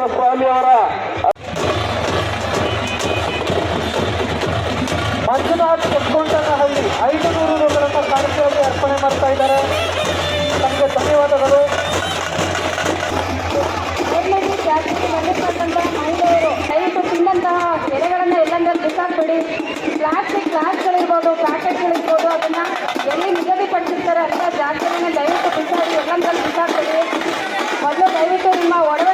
ಚನ್ನೇಶ್ವರ ಸ್ವಾಮಿಯವರ ಮಂಜುನಾಥ್ ಐದು ನೂರು ರೂಪಾಯಿ ಕಾಣಿಕೆಯಲ್ಲಿ ಅರ್ಪಣೆ ಮಾಡ್ತಾ ಇದ್ದಾರೆ. ತಮಗೆ ಧನ್ಯವಾದಗಳು. ಮಹಿಳೆಯರು ಅದನ್ನ ಎಲ್ಲಿ ಅಂತ ಜಾಸ್ತಿ ದಯವಿಟ್ಟು ಬಿಸಾಡಿ ಎಲ್ಲ ಬಿಸಾಕ್ಬಿಡಿ. ಮೊದಲು ದಯವಿಟ್ಟು ನಿಮ್ಮ ಒಡವೆಗಳ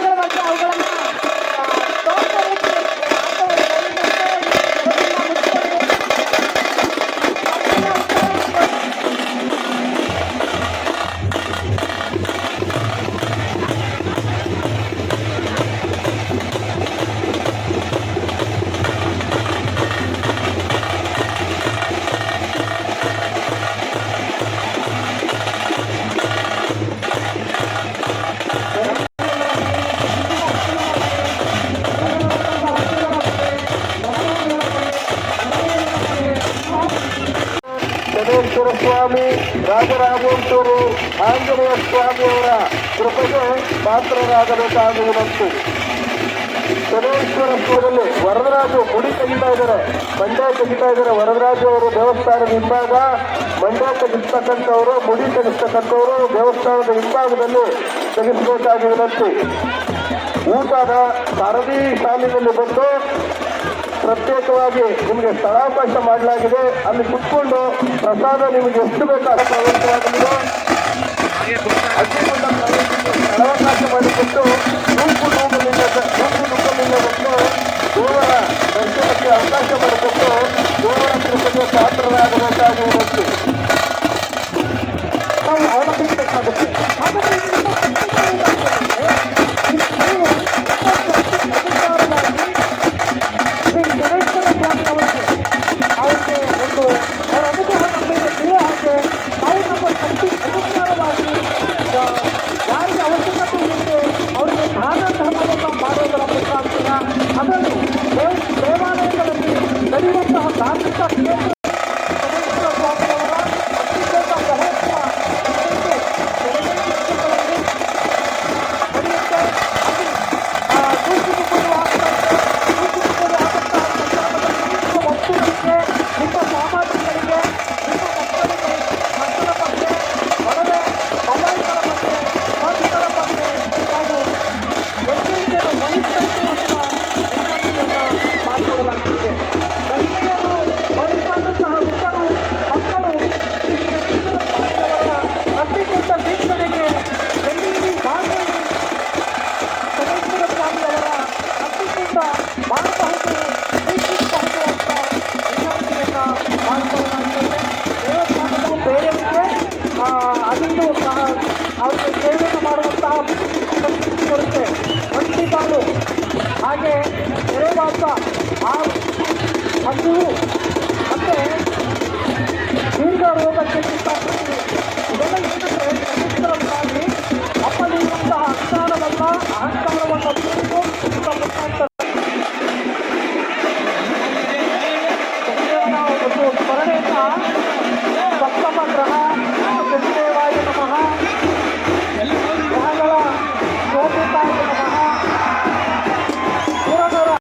ಸ್ವಾಮಿ ರಾಜರಾಜೇಶ್ವರಿ ಆಂಜನೇಯ ಸ್ವಾಮಿಯವರ ಕೃಪೆಗೆ ಪಾತ್ರರಾಗಬೇಕಾಗುವುದಂತೆ ಚನ್ನೇಶ್ವರ ಸ್ವಾಮಿಯಲ್ಲಿ ವರದರಾಜು ಗುಡಿ ತೆಗಿತಾ ಇದ್ದಾರೆ. ಮಂಡ್ಯ ತೆಗಿತಾ ಇದ್ದಾರೆ. ವರದರಾಜು ಅವರು ದೇವಸ್ಥಾನದ ಹಿಂಭಾಗ. ಮಂಡ್ಯ ತೆಗಿಸ್ತಕ್ಕಂಥವರು, ಮುಡಿ ತೆಗಿಸ್ತಕ್ಕಂಥವರು ದೇವಸ್ಥಾನದ ಹಿಂಭಾಗದಲ್ಲಿ ತೆಗೆಸಬೇಕಾಗಿರುವಂತೂ. ಊಟದ ಸರದಿ ಸಾಲಿನಲ್ಲಿ ಬಂದು ಪ್ರತ್ಯೇಕವಾಗಿ ನಿಮಗೆ ಸ್ಥಳಾವಕಾಶ ಮಾಡಲಾಗಿದೆ ಅಲ್ಲಿ ಕುತ್ಕೊಂಡು ಪ್ರಸಾದ ನಿಮಗೆ ಎಷ್ಟು ಬೇಕಾದ ಪ್ರವೇಶವಾಗಲಿದೆ ಸ್ಥಳಾವಕಾಶ ಮಾಡಿಕೊಟ್ಟು ಗುಂಪು ನೂಗಲಿಲ್ಲದ ಗುಂಪು ಬಂದು ದೇವರ ದರ್ಶನಕ್ಕೆ ಅವಕಾಶ ಮಾಡಿಕೊಟ್ಟು ಬರುತ್ತೆ ಒಂಟಿಗಾಲು ಹಾಗೆ ಎರೆವಾಸ ಹಾವು